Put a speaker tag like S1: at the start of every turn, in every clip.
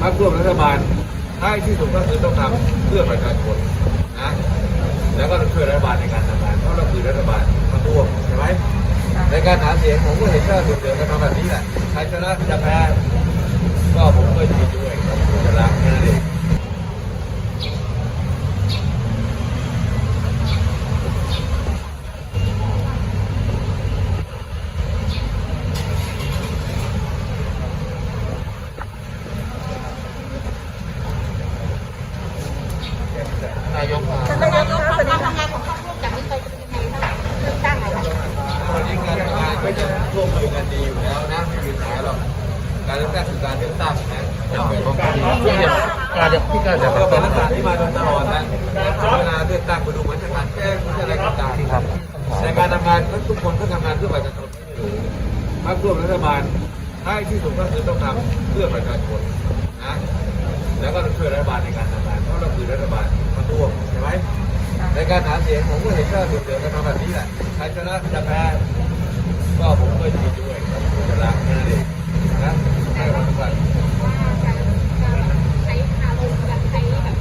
S1: พรรคร่วมรัฐบาลท้ายที่สุดก็คือต้องทำเพื่อประชาชนนะแล้วก็ช่วยรัฐบาลในการทำงานเพราะเราคือรัฐบาลมาร่วมใช่ไหมในการหาเสียงผมก็เห็นว่าส่วนเดียวกันทำแบบนี้แหละใครชนะจะแพ้ก็ผมก็ยินดีด้วยกับผู้ชนะแค่นั้นเอง นายกมา
S2: ท่านนายกคะการทำงานของพรรคร่วมจากนี้ไปจะเป็นยังไงบ้างเลือกตั้งอะไรคะ
S1: วันนี้การทำงานก็จะร่วมมือกันดีอยู่แล้วนะไม่มีปัญหาหรอกการเลือกตั้งคือการเลือกตั้งนะจำเป็นต้องการ
S3: การจะพี่การจะ
S1: เราเป็นรัฐบาลที่มาโดยตลอดนะพัฒนาเลือกตั้งไปดูเหมือนจะการแก้ไขอะไรต่างๆ
S3: ครับ
S1: ในการทำงานทุกคนก็ทำงานเพื่อประชาชนพรรคร่วมรัฐบาลท้ายที่สุดก็คือต้องทำเพื่อประชาชนนะ แล้วก็ต้องช่วยรัฐบาลในการทำงานเพราะเราคือรัฐบาลมาร่วมใช่ไหมในการหาเสียงผมก็เห็นว่าส่วนเดียวกันทำแบบนี้แหละใครชนะจะแพ้ก็ผมก็ยินดีด้วยกับผู้ชนะแค่นั้นเองนะให้กำลังใจ
S2: ใช้อารมณ์การใช้แบบ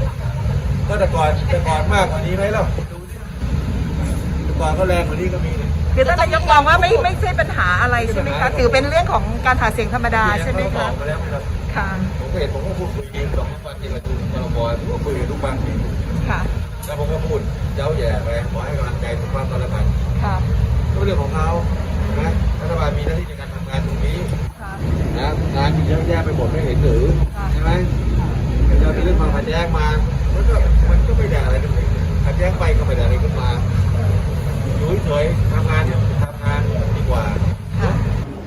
S1: ก็แต่ก่อนแต่ก่อนมากกว่านี้ไหมล่ะดูดิแต่ก่อนก็แรงกว่านี้ก็มีเนี่ย
S4: คือท่านนายกมองว่าไม่ไม่ใช่ปัญหาอะไรใช่ไหมคะถือเป็นเรื่องของการหาเสียงธรรมดาใช่ไหม
S1: เขาบ
S4: คะ
S1: อกมาแล้วไหมครับ
S4: ค่ะ
S1: ผมก็เห็นผมก็พูด คุยกับทุกบางที
S4: ค่ะ
S1: แล้วผมก็พูดเจ้าแย่ไปขอให้กำลังใจทุกภาคก็แล้วกัน
S4: ค่ะ
S1: ก็เรื่องของเขานะรัฐบาลมีหน้าที่ในการทำงานตรงนี้
S4: ค่ะ
S1: นะงานมีเยอะแยะไปหมดไม่เห็นหรือ
S4: ค่ะ
S1: ใช่ไหมแต่เราเป็นเรื่องความขัดแย้งมามันก็มันก็ไม่ได้อะไรขึ้นมาขัดแย้งไปก็ไม่ได้อะไรขึ้นมาอยู่เฉยๆทำงานเนี่ยทำงานดีกว่า
S4: ค่ะ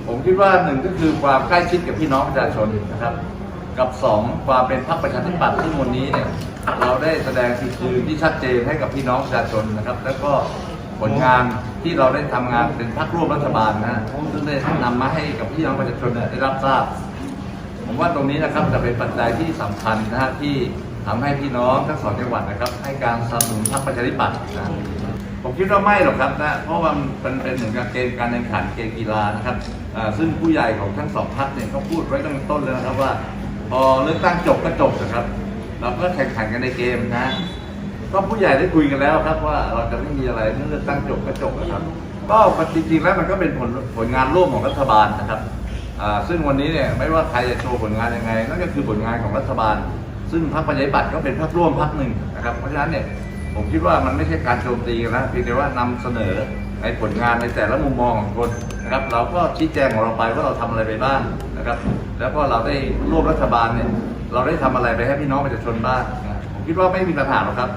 S3: ผมคิดว่าหนึ่งก็คือความใกล้ชิดกับพี่น้องประชาชนนะครับ กับสองความเป็นพรรคประชาธิปัตย์ที่วันนี้เนี่ย เราได้แสดงจุดยืนที่ชัดเจนให้กับพี่น้องประชาชนนะครับ แล้วก็ผลงานที่เราได้ทำงานเป็นพรรคร่วมรัฐบาลนะซึ่งได้นำมาให้กับพี่น้องประชาชนได้รับทราบ ผมว่าตรงนี้นะครับจะเป็นปัจจัยที่สำคัญนะฮะที่ทำให้พี่น้องทั้งสองจังหวัดนะครับ ให้การสนับสนุนพรรคประชาธิปัตย์นะผมคิดว่าไม่หรอกครับนะเพราะว่ามันเป็นเหมือนกับเกณฑ์การแข่งขันเกมกีฬานะครับซึ่งผู้ใหญ่ของทั้งสองพรรคเนี่ยเขาพูดไว้ตั้งต่ต้นแล้วนะครับว่าพอเลือกตั้งจบก็จบนะครับ เราก็แข่งขันกันในเกมนะ ก็ผู้ใหญ่ได้คุยกันแล้วครับว่าเราจะไม่มีอะไรเมื่อเลือกตั้งจบก็จบนะครับ ก็จริงๆแล้วมันก็เป็นผลผลงานร่วมของรัฐบาลนะครับอ่าซึ่งวันนี้เนี่ยไม่ว่าใครจะโชว์ผลงานยังไงนั่นก็คือผลงานของรัฐบาล ซึ่งพรรคประชาธิปัตย์ก็เป็นพรรคร่วมพรรคหนึ่งนะครับ เพราะฉะนั้นเนี่ยผมคิดว่ามันไม่ใช่การโจมตีกันนะเพียงแต่ว่านำเสนอในผลงานในแต่ละมุมมองของคนนะครับ เราก็ชี้แจงของเราไปว่าเราทำอะไรไปบ้างนะครับ แล้วก็เราได้ร่วมรัฐบาลเนี่ยเราได้ทำอะไรไปให้พี่น้องประชาชนบ้างนผมคิดว่าไม่มีปัญหาหรอกครับ